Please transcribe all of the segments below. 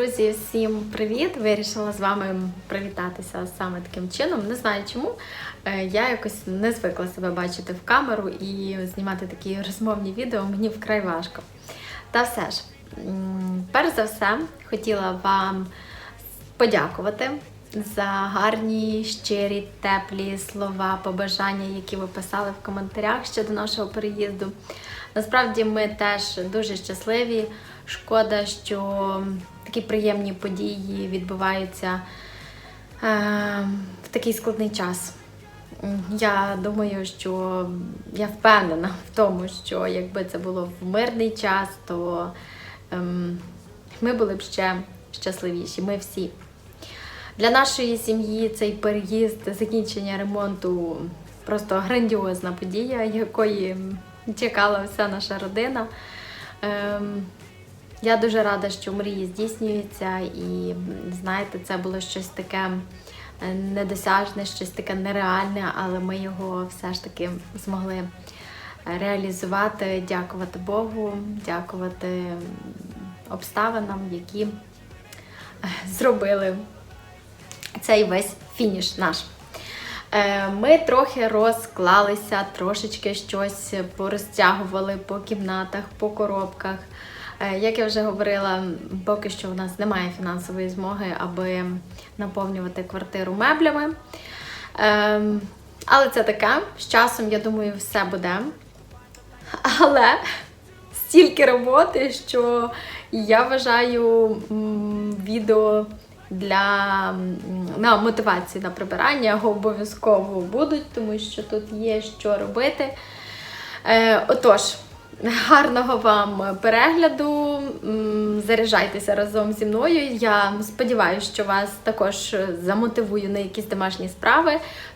Друзі, всім привіт! Вирішила з вами привітатися саме таким чином. Не знаю чому. Е, Я якось не звикла себе бачити в камеру і знімати такі розмовні відео мені вкрай важко. Та все ж, перш за все, хотіла вам подякувати за гарні, щирі, теплі слова, побажання, які ви писали в коментарях щодо нашого переїзду. Насправді ми теж дуже щасливі. Шкода, що такі приємні події відбуваються е, в такий складний час. Я думаю, що я впевнена в тому, що якби це було в мирний час, то ем, ми були б ще щасливіші. Ми всі. Для нашої сім'ї цей переїзд, закінчення ремонту просто грандіозна подія, якої чекала вся наша родина. Ем, я дуже рада, що мрії здійснюються, і знаєте, це було щось таке е, недосяжне, щось таке нереальне, але ми його все ж таки змогли реалізувати. Дякувати Богу, дякувати обставинам, які е, зробили цей весь фініш наш. Е, Ми трохи розклалися, трошечки щось порозтягували по кімнатах, по коробках. Е, Як я вже говорила, поки що в нас немає фінансової змоги, аби наповнювати квартиру меблями. Ем, Але це таке. З часом, я думаю, все буде. Але стільки роботи, що я вважаю відео для на мотивації на прибирання його обов'язково будуть, тому що тут є що робити. Е, отож, гарного вам перегляду. Заряджайтеся разом зі мною. Я сподіваюся, що вас також замотивую на якісь домашні справи,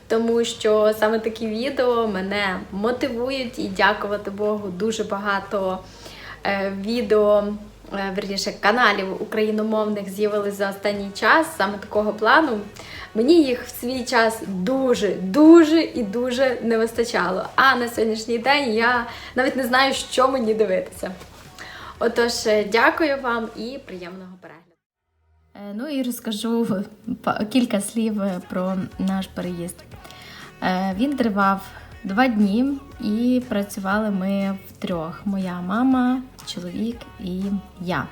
тому що саме такі відео мене мотивують і дякувати Богу дуже багато е, відео. Е, Верніше каналів україномовних з'явились за останній час саме такого плану. Мені їх в свій час дуже, дуже і дуже не вистачало. А на сьогоднішній день я навіть не знаю, що мені дивитися. Отож, е, дякую вам і приємного перегляду. Ну і розкажу кілька слів е, про наш переїзд. Е, Він тривав два дні і працювали ми втрьох: моя мама, чоловік і я.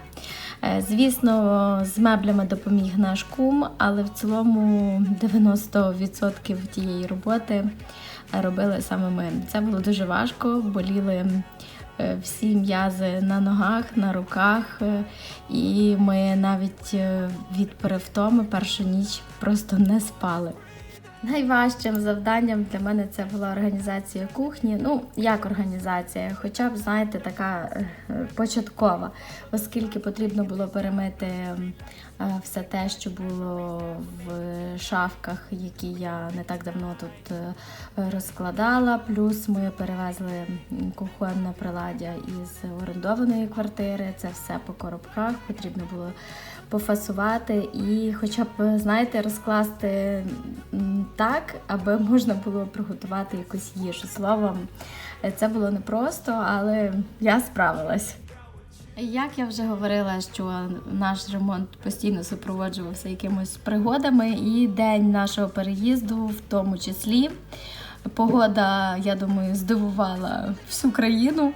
Е, Звісно, з меблями допоміг наш кум, але в цілому 90% тієї роботи робили саме ми. Це було дуже важко, боліли е, всі м'язи на ногах, на руках, е, і ми навіть від перевтоми першу ніч просто не спали. Найважчим завданням для мене це була організація кухні. Ну, як організація, хоча б, знаєте, така е, початкова, оскільки потрібно було перемити е, все те, що було в шафках, які я не так давно тут е, розкладала. Плюс ми перевезли кухонне приладдя із орендованої квартири. Це все по коробках. Потрібно було пофасувати і, хоча б, знаєте, розкласти так, аби можна було приготувати якусь їжу. Словом, це було непросто, але я справилась. Як я вже говорила, що наш ремонт постійно супроводжувався якимись пригодами, і день нашого переїзду, в тому числі, погода, я думаю, здивувала всю країну.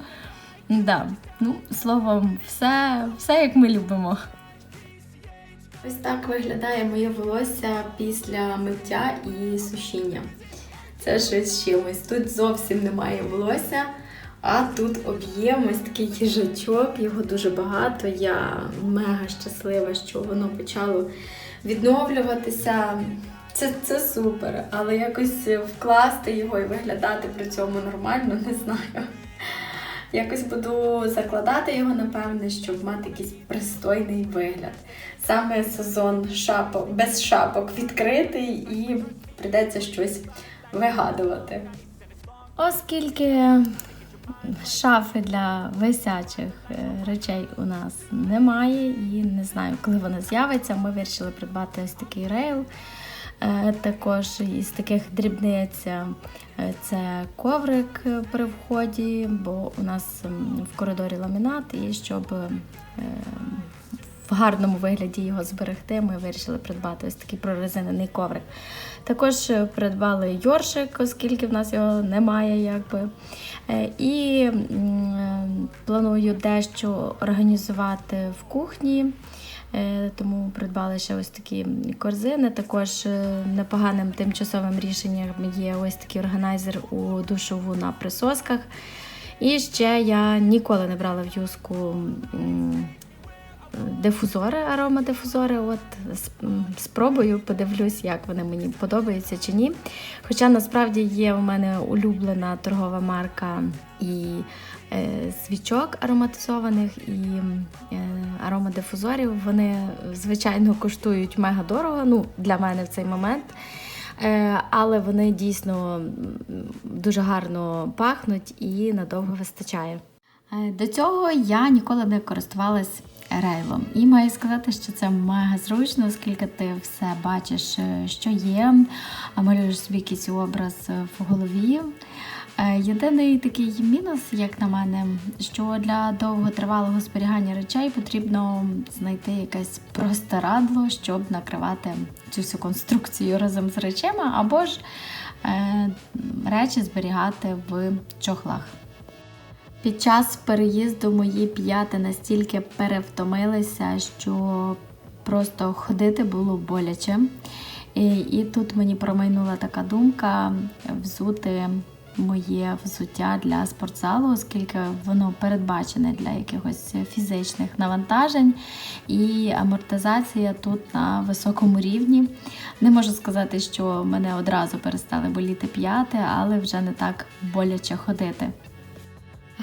Да. Ну, словом, все, все як ми любимо. Ось так виглядає моє волосся після миття і сушіння. Це щось з чимось. Тут зовсім немає волосся, а тут об'єм такий їжачок, його дуже багато. Я мега щаслива, що воно почало відновлюватися. Це, це супер, але якось вкласти його і виглядати при цьому нормально, не знаю. Якось буду закладати його, напевне, щоб мати якийсь пристойний вигляд. Саме сезон шапок, без шапок відкритий і прийдеться щось вигадувати. Оскільки шафи для висячих е, речей у нас немає, і не знаю, коли вона з'явиться, ми вирішили придбати ось такий рейл. Е, Також із таких дрібниць е, це коврик при вході, бо у нас в коридорі ламінат, і щоб в гарному вигляді його зберегти, ми вирішили придбати ось такий прорезинений коврик. Також е, придбали йоршик, оскільки в нас його немає, якби. Е, І планую дещо організувати в кухні. Е, Тому придбали ще ось такі корзини. Також е, непоганим тимчасовим рішенням є ось такий органайзер у душову на присосках. І ще я ніколи не брала в юску дифузори, аромадифузори. От спробую, подивлюсь, як вони мені подобаються чи ні. Хоча насправді є у мене улюблена торгова марка і е, свічок ароматизованих, і е, аромадифузорів. Вони, звичайно, коштують мега дорого. Ну, для мене в цей момент. Е, Але вони дійсно дуже гарно пахнуть і надовго вистачає. До цього я ніколи не користувалась рейлом. І маю сказати, що це мега зручно, оскільки ти все бачиш, е, що є, а малюєш собі якийсь образ е, в голові. Е, Єдиний такий мінус, як на мене, що для довготривалого зберігання речей потрібно знайти якесь простирадло, щоб накривати цю всю конструкцію разом з речима, або ж речі зберігати в чохлах. Під час переїзду мої п'яти настільки перевтомилися, що просто ходити було боляче. І, і тут мені промайнула така думка взути моє взуття для спортзалу, оскільки воно передбачене для якихось фізичних навантажень, і амортизація тут на високому рівні. Не можу сказати, що мене одразу перестали боліти п'яти, але вже не так боляче ходити.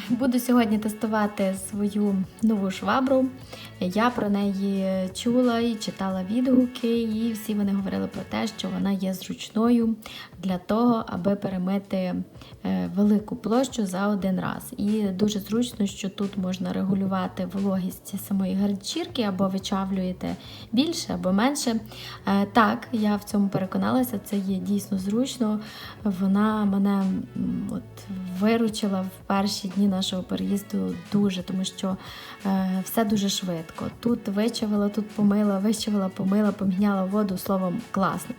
Буду сьогодні тестувати свою нову швабру. Я про неї чула і читала відгуки, і всі вони говорили про те, що вона є зручною для того, аби перемити е, велику площу за один раз. І дуже зручно, що тут можна регулювати вологість самої гарчірки, або вичавлюєте більше або менше. Е, Так, я в цьому переконалася, це є дійсно зручно. Вона мене от, виручила в перші дні нашого переїзду дуже, тому що е, все дуже швидко. Тут вичавила, тут помила, вичавила, помила, поміняла воду, словом, класно.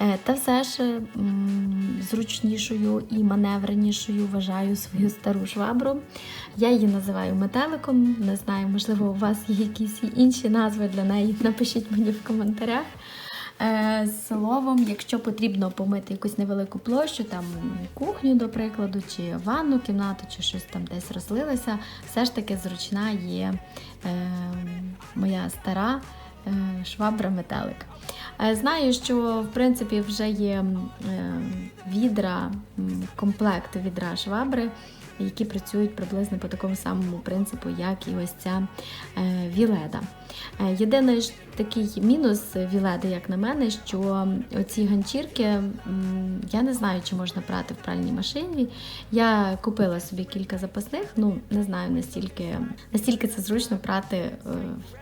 Е, Та все ж м, зручнішою і маневренішою вважаю свою стару швабру. Я її називаю метеликом. Не знаю, можливо, у вас є якісь інші назви для неї. Напишіть мені в коментарях. Е, Словом, якщо потрібно помити якусь невелику площу, там кухню, до прикладу, чи ванну кімнату, чи щось там десь розлилося, все ж таки зручна є е, моя стара е, швабра метелик. Е, Знаю, що в принципі вже є е, відра, комплект відра швабри, які працюють приблизно по такому самому принципу, як і ось ця е, віледа. Е, Єдиний ж такий мінус віледи, як на мене, що оці ганчірки, я не знаю, чи можна прати в пральній машині. Я купила собі кілька запасних, ну не знаю настільки, настільки це зручно прати е,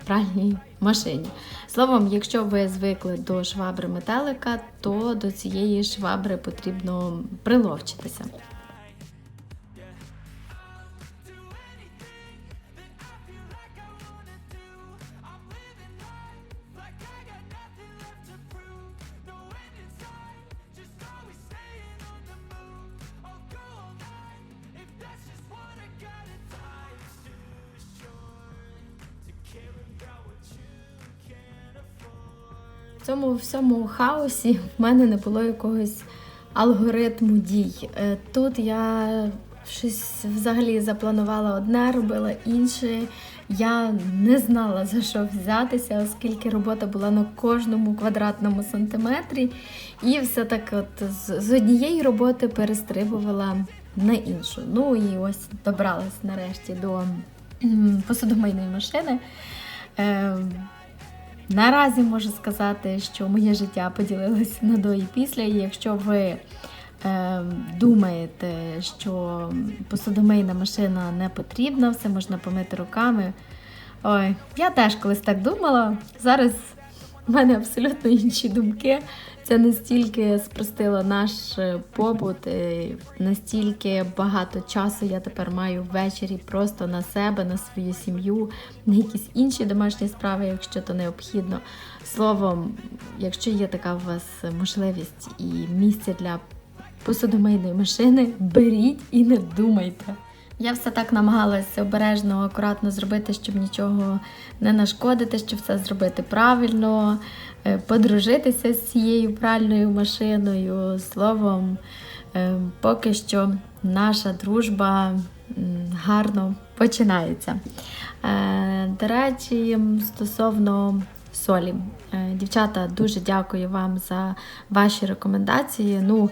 в пральній машині. Словом, якщо ви звикли до швабри метелика, то до цієї швабри потрібно приловчитися. Цьому всьому хаосі в мене не було якогось алгоритму дій. Е, Тут я щось взагалі запланувала одне, робила інше. Я не знала за що взятися, оскільки робота була на кожному квадратному сантиметрі, і все так от з, однієї роботи перестрибувала на іншу. Ну і ось добралась нарешті до посудомийної машини. Наразі можу сказати, що моє життя поділилося на до і після. І якщо ви е, думаєте, що посудомийна машина не потрібна, все можна помити руками. Ой, я теж колись так думала. Зараз в мене абсолютно інші думки. Це настільки спростило наш е, побут, е, настільки багато часу я тепер маю ввечері просто на себе, на свою сім'ю, на якісь інші домашні справи, якщо то необхідно. Словом, якщо є така у вас можливість і місце для посудомийної машини, беріть і не думайте. Я все так намагалася обережно, акуратно зробити, щоб нічого не нашкодити, щоб все зробити правильно, подружитися з цією пральною машиною. Словом, е, поки що наша дружба гарно починається. Е, До речі, стосовно солі. Е, Дівчата, дуже дякую вам за ваші рекомендації. Ну,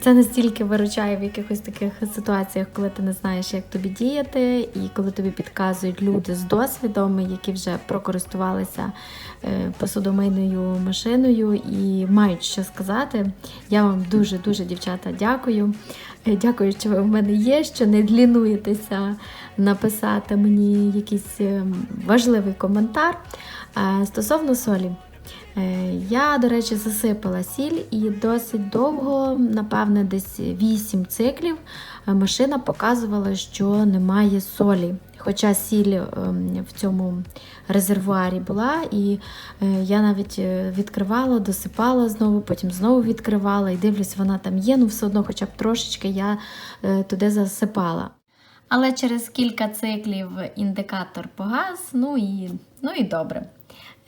це настільки виручає в якихось таких ситуаціях, коли ти не знаєш, як тобі діяти, і коли тобі підказують люди з досвідом, які вже прокористувалися е, посудомийною машиною і мають що сказати. Я вам дуже дуже дівчата дякую. Е, Дякую, що ви в мене є, що не длінуєтеся написати мені якийсь е, важливий коментар. Е, Стосовно солі. Е, Я, до речі, засипала сіль і досить довго, напевне, десь 8 циклів е, машина показувала, що немає солі. Хоча сіль ем, в цьому резервуарі була, і е, я навіть відкривала, досипала знову, потім знову відкривала і дивлюсь, вона там є, ну все одно, хоча б трошечки я туди засипала. Але через кілька циклів індикатор погас, ну і, ну і добре.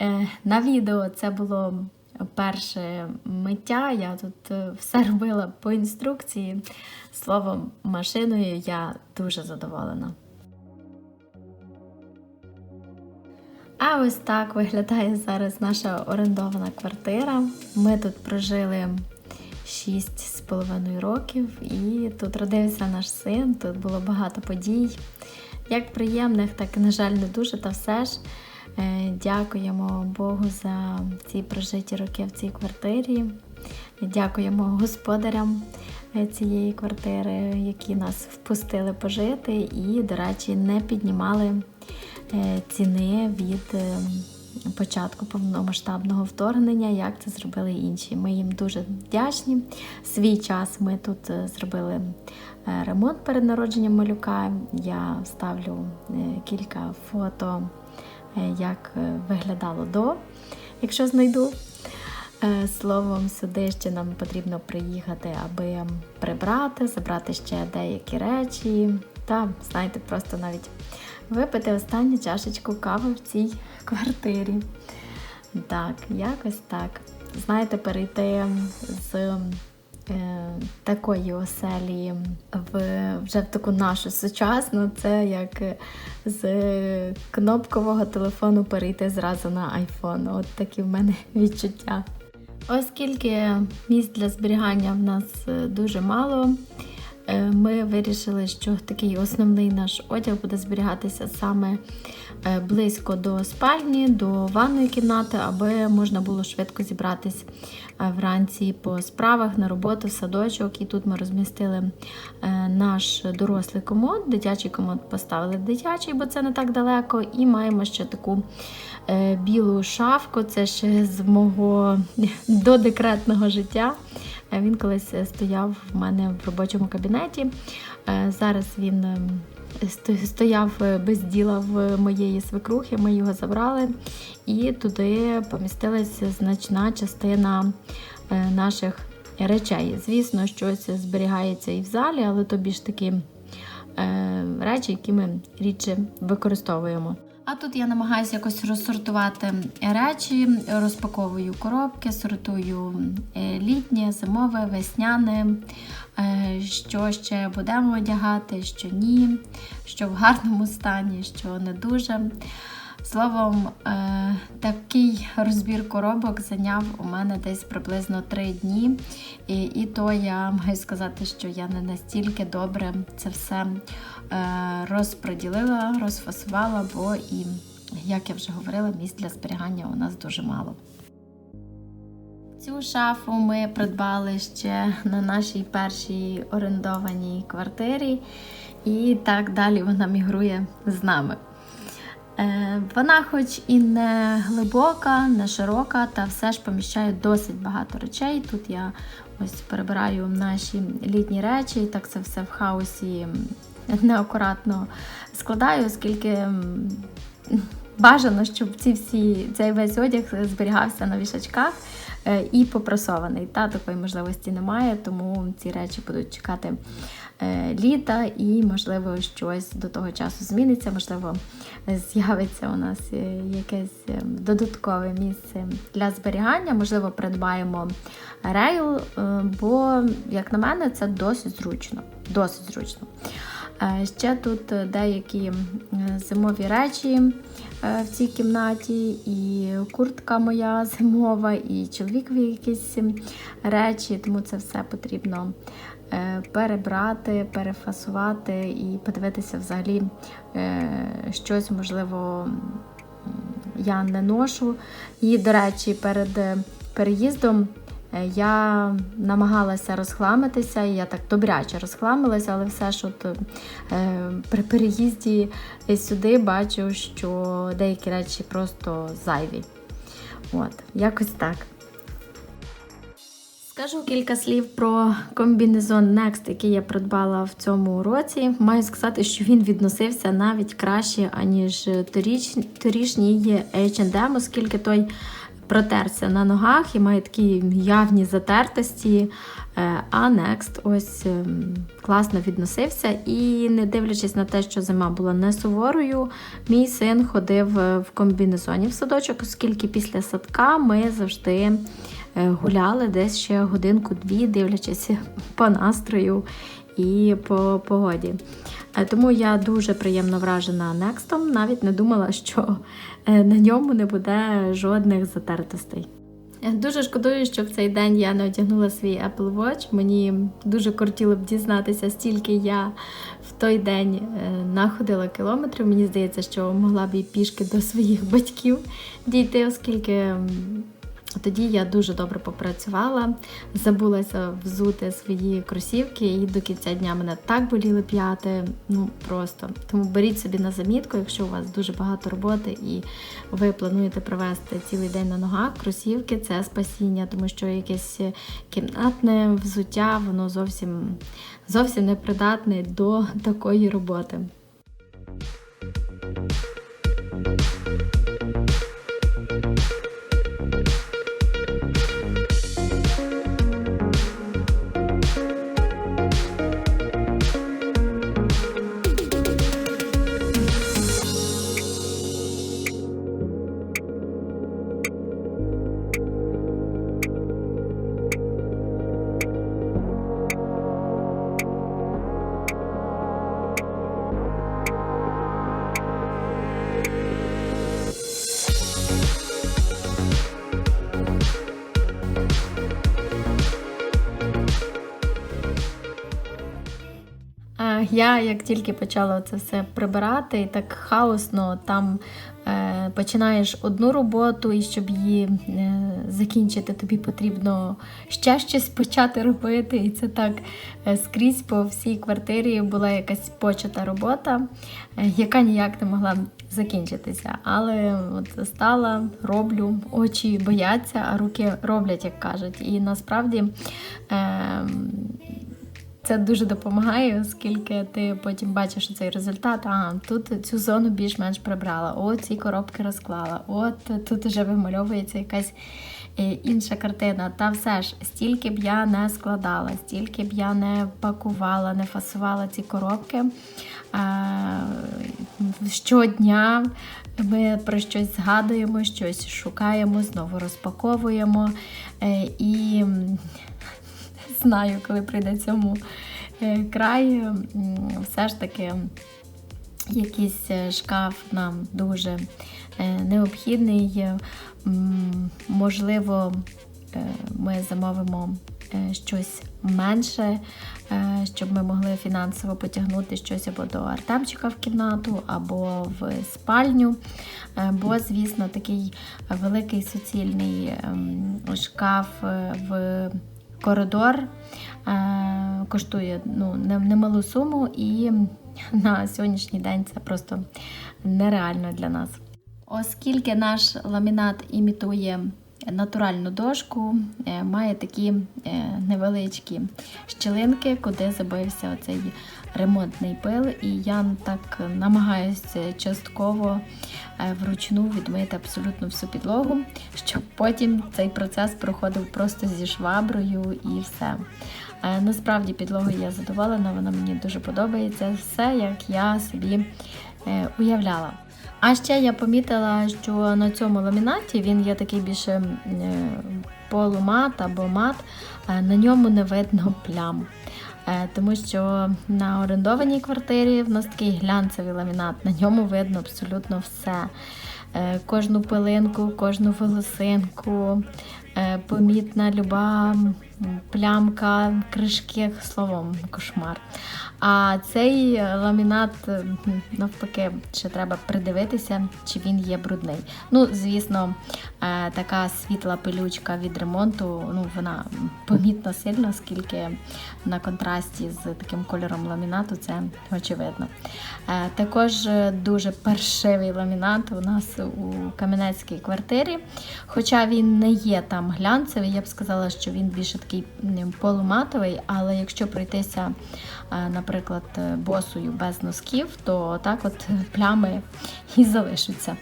Е, На відео це було перше миття. Я тут е, все робила по інструкції. Словом, машиною я дуже задоволена. А ось так виглядає зараз наша орендована квартира. Ми тут прожили 6,5 років, і тут родився наш син, тут було багато подій, як приємних, так і, на жаль, не дуже, та все ж. Е, Дякуємо Богу за ці прожиті роки в цій квартирі. Дякуємо господарям е, цієї квартири, які нас впустили пожити і, до речі, не піднімали е, ціни від початку повномасштабного вторгнення, як це зробили інші. Ми їм дуже вдячні. Свій час ми тут зробили ремонт перед народженням малюка. Я ставлю кілька фото, як е, виглядало до, якщо знайду. Е, Словом, сюди ще нам потрібно приїхати, аби прибрати, забрати ще деякі речі. Та, знаєте, просто навіть випити останню чашечку кави в цій квартирі. Так, якось так. Знаєте, перейти з е, такої оселі в вже в таку нашу сучасну, це як з кнопкового телефону перейти зразу на iPhone. От такі в мене відчуття. Оскільки місць для зберігання в нас е, дуже мало, е, ми вирішили, що такий основний наш одяг буде зберігатися саме е, близько до спальні, до ванної кімнати, аби можна було швидко зібратись е, вранці по справах на роботу, в садочок. І тут ми розмістили е, наш дорослий комод, дитячий комод поставили дитячий, бо це не так далеко. І маємо ще таку е, білу шафку. Це ще з мого додекретного життя. Е, Він колись стояв в мене в робочому кабінеті. Е, Зараз він ем, стояв е, без діла в моєї свекрухи. Ми його забрали, і туди помістилася значна частина е, наших речей. Звісно, щось зберігається і в залі, але то більш такі е, речі, які ми рідше використовуємо. А тут я намагаюся якось розсортувати речі, розпаковую коробки, сортую літнє, зимове, весняне, що ще будемо одягати, що ні, що в гарному стані, що не дуже. Словом, е, такий розбір коробок зайняв у мене десь приблизно 3 дні. І, і то я маю сказати, що я не настільки добре це все е, розподілила, розфасувала, бо і, як я вже говорила, місць для зберігання у нас дуже мало. Цю шафу ми придбали ще на нашій першій орендованій квартирі, і так далі вона мігрує з нами. Е, Вона, хоч і не глибока, не широка, та все ж поміщає досить багато речей. Тут я ось перебираю наші літні речі, і так це все в хаосі неакуратно складаю, оскільки бажано, щоб ці всі, цей весь одяг зберігався на вішачках і попрасований. Та такої можливості немає, тому ці речі будуть чекати е, літа і, можливо, щось до того часу зміниться, можливо, з'явиться у нас е, якесь е, додаткове місце для зберігання, можливо, придбаємо рейл, е, бо, як на мене, це досить зручно. Досить зручно. Е, Ще тут е, деякі зимові речі е, в цій кімнаті, і куртка моя зимова, і чоловікові якісь речі, тому це все потрібно перебрати, перефасувати і подивитися взагалі щось, можливо, я не ношу. І, до речі, перед переїздом я намагалася розхламитися, і я так добряче розхламилася, але все ж от е, при переїзді сюди бачу, що деякі речі просто зайві. От, якось так. Скажу кілька слів про комбінезон Next, який я придбала в цьому році. Маю сказати, що він відносився навіть краще, аніж торіч, торішній H&M, оскільки той протерся на ногах і має такі явні затертості. Е, А Next ось ем, класно відносився. І не дивлячись на те, що зима була не суворою, мій син ходив е, в комбінезоні в садочок, оскільки після садка ми завжди е, гуляли десь ще годинку-дві, дивлячись по настрою і по погоді. Тому я дуже приємно вражена Некстом, навіть не думала, що на ньому не буде жодних затертостей. Дуже шкодую, що в цей день я не одягнула свій Apple Watch. Мені дуже кортіло б дізнатися, стільки я в той день е, находила кілометрів. Мені здається, що могла б і пішки до своїх батьків дійти, оскільки тоді я дуже добре попрацювала, забулася взути свої кросівки, і до кінця дня мене так боліли п'яти. Ну просто тому беріть собі на замітку, якщо у вас дуже багато роботи і ви плануєте провести цілий день на ногах. Кросівки це спасіння, тому що якесь кімнатне взуття, воно зовсім зовсім не придатне до такої роботи. Я як тільки почала це все прибирати, і так хаосно там е, починаєш одну роботу, і щоб її е, закінчити, тобі потрібно ще щось почати робити. І це так е, скрізь по всій квартирі була якась почата робота, е, яка ніяк не могла закінчитися. Але от стала, роблю, очі бояться, а руки роблять, як кажуть. І насправді. Е, це дуже допомагає, оскільки ти потім бачиш цей результат. А тут цю зону більш-менш прибрала, от ці коробки розклала, от тут вже вимальовується якась е, інша картина. Та все ж, стільки б я не складала, стільки б я не пакувала, не фасувала ці коробки. Щодня ми про щось згадуємо, щось шукаємо, знову розпаковуємо. Е, І знаю, коли прийде цьому е, край, все ж таки якийсь е, шкаф нам дуже е, необхідний. Можливо, ми замовимо щось менше, щоб ми могли фінансово потягнути щось або до Артемчика в кімнату, або в спальню. Бо, звісно, такий великий суцільний ем, шкаф в коридор е, коштує ну, немалу суму, і на сьогоднішній день це просто нереально для нас. Оскільки наш ламінат імітує натуральну дошку, е, має такі е, невеличкі щілинки, куди забився оцей ремонтний пил, і я так намагаюся частково е, вручну відмити абсолютно всю підлогу, щоб потім цей процес проходив просто зі шваброю і все. Насправді підлогою я задоволена, вона мені дуже подобається. Все, як я собі уявляла. А ще я помітила, що на цьому ламінаті він є такий більше е, полумат або мат, на ньому не видно плям. Е, Тому що на орендованій квартирі в нас такий глянцевий ламінат, на ньому видно абсолютно все. Е, Кожну пилинку, кожну волосинку, помітна люба плямка, кришки, словом, кошмар. А цей ламінат, навпаки, ще треба придивитися, чи він є брудний. Ну, звісно, е, така світла пилючка від ремонту, ну, вона помітна сильно, оскільки на контрасті з таким кольором ламінату це очевидно. Е, Також е, дуже паршивий ламінат у нас у кам'янецькій квартирі. Хоча він не є там глянцевий, я б сказала, що він більше такий полуматовий, але якщо пройтися, е, наприклад, е, босою без носків, то так от плями і залишаться.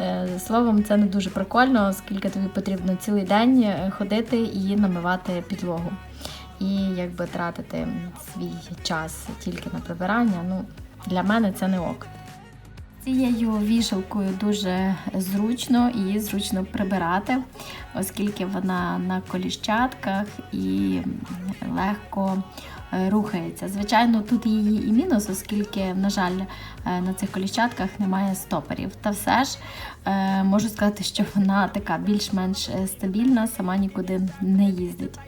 Е, Словом, це не дуже прикольно, оскільки тобі потрібно цілий день ходити і намивати підлогу. І якби тратити свій час тільки на прибирання, ну для мене це не ок. Цією вішалкою дуже зручно і зручно прибирати, оскільки вона на коліщатках і легко е, рухається. Звичайно, тут її і мінус, оскільки, на жаль, е, на цих коліщатках немає стоперів. Та все ж е, можу сказати, що вона така більш-менш стабільна, сама нікуди не їздить.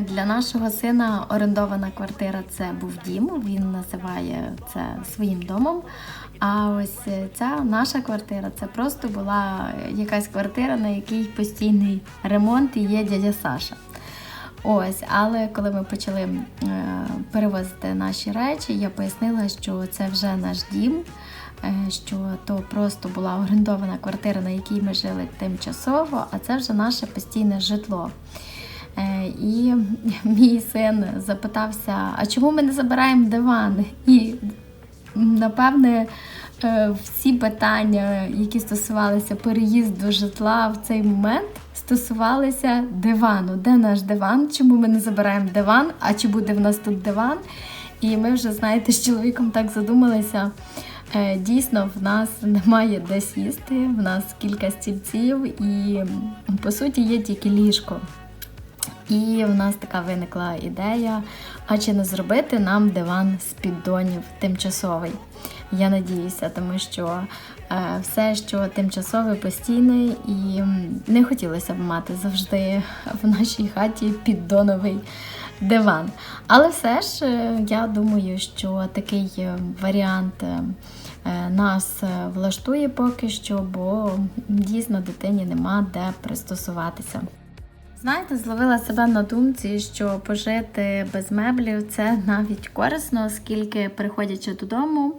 Для нашого сина орендована квартира це був дім. Він називає це своїм домом. А ось е, ця наша квартира це просто була якась квартира, на якій постійний ремонт і є дядя Саша. Ось, але коли ми почали е, перевозити наші речі, я пояснила, що це вже наш дім, е, що то просто була орендована квартира, на якій ми жили тимчасово, а це вже наше постійне житло. І мій син запитався: а чому ми не забираємо диван? І напевне, е, всі питання, які стосувалися переїзду житла в цей момент, стосувалися дивану. Де наш диван? Чому ми не забираємо диван? А чи буде в нас тут диван? І ми вже, знаєте, з чоловіком так задумалися. Е, Дійсно, в нас немає де сісти, в нас кілька стільців, і по суті є тільки ліжко. І в нас така виникла ідея: а чи не зробити нам диван з піддонів тимчасовий? Я надіюся, тому що е, все, що тимчасове, постійне, і не хотілося б мати завжди в нашій хаті піддоновий диван. Але все ж е, я думаю, що такий е, варіант. Нас влаштує поки що, бо дійсно дитині нема де пристосуватися. Знаєте, зловила себе на думці, що пожити без меблів це навіть корисно, оскільки, приходячи додому,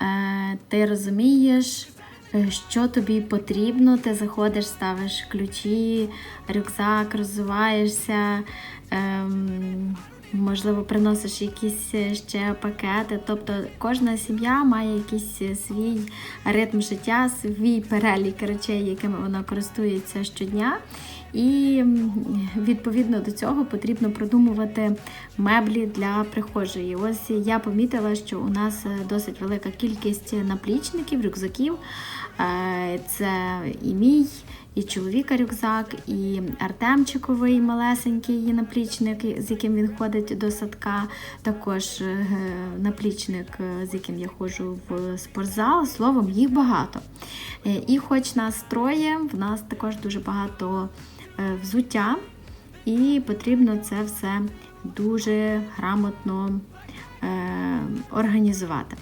е, ти розумієш, е, що тобі потрібно. Ти заходиш, ставиш ключі, рюкзак, розвиваєшся. ем, Можливо, приносиш якісь е, ще пакети. Тобто кожна сім'я має якийсь свій ритм життя, свій перелік речей, якими вона користується щодня. І відповідно до цього потрібно продумувати меблі для прихожої. Ось я помітила, що у нас е, досить велика кількість наплічників, рюкзаків. Е, Це і мій, і чоловіка рюкзак, і Артемчиковий малесенький наплічник, з яким він ходить до садка. Також е, наплічник, з яким я ходжу в спортзал. Словом, їх багато. І хоч нас троє, в нас також дуже багато взуття, і потрібно це все дуже грамотно е, організувати.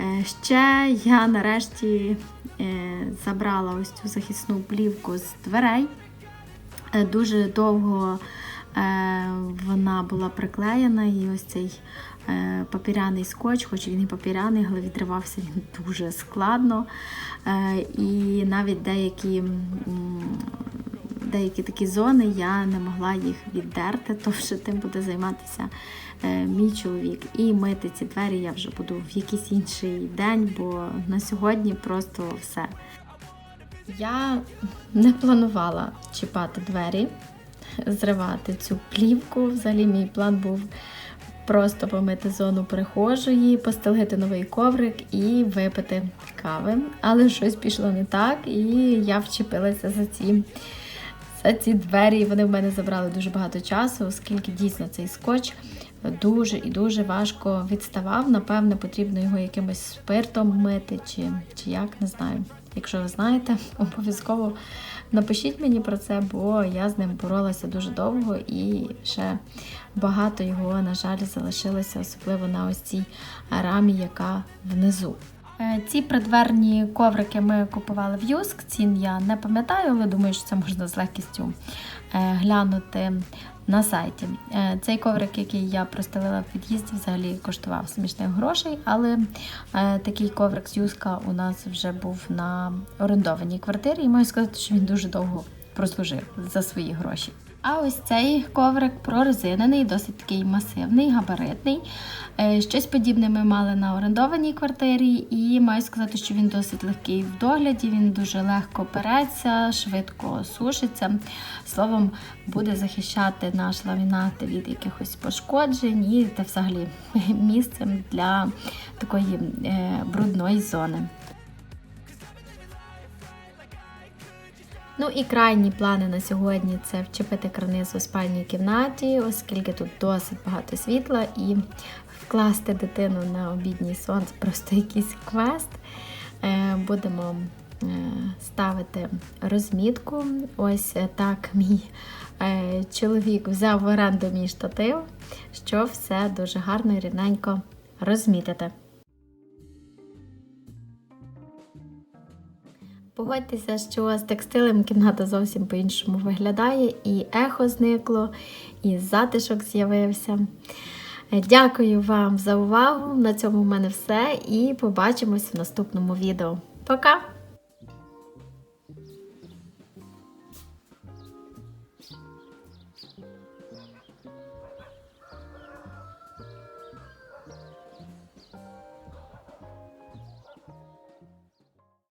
Е, Ще я нарешті е, забрала ось цю захисну плівку з дверей. Е, Дуже довго е, вона була приклеєна, і ось цей е, папіряний скотч, хоч він і папіряний, але відривався він дуже складно. Е, І навіть деякі, деякі такі зони я не могла їх віддерти, то вже тим буде займатися е, мій чоловік. І мити ці двері я вже буду в якийсь інший день, бо на сьогодні просто все. Я не планувала чіпати двері, зривати цю плівку. Взагалі, мій план був просто помити зону прихожої, постелити новий коврик і випити кави. Але щось пішло не так, і я вчепилася за ці, за ці двері. Вони в мене забрали дуже багато часу, оскільки дійсно цей скотч дуже і дуже важко відставав. Напевно, потрібно його якимось спиртом мити, чи, чи як, не знаю. Якщо ви знаєте, обов'язково напишіть мені про це, бо я з ним боролася дуже довго і ще багато його, на жаль, залишилося, особливо на ось цій рамі, яка внизу. Е, Ці придверні коврики ми купували в Юск. Цін я не пам'ятаю, але думаю, що це можна з легкістю е, глянути на сайті. Е, Цей коврик, який я простелила в під'їзді, взагалі коштував смішних грошей, але такий коврик з Юска у нас вже був на орендованій квартирі, і можу сказати, що він дуже довго прослужив за свої гроші. А ось цей коврик прорезинений, досить такий масивний, габаритний. Е, Щось подібне ми мали на орендованій квартирі, і маю сказати, що він досить легкий в догляді, він дуже легко переться, швидко сушиться. Словом, буде захищати наш ламінат від якихось пошкоджень і та взагалі місцем для такої е, брудної зони. Ну і крайні плани на сьогодні це вчепити карниз у спальній кімнаті, оскільки тут досить багато світла, і вкласти дитину на обідній сон це просто якийсь квест. Е, Будемо е, ставити розмітку. Ось так мій е, чоловік взяв в оренду мій штатив, що все дуже гарно і рівненько розмітити. Погодьтеся, що з текстилем кімната зовсім по-іншому виглядає, і ехо зникло, і затишок з'явився. Дякую вам за увагу. На цьому в мене все. І побачимось в наступному відео. Пока!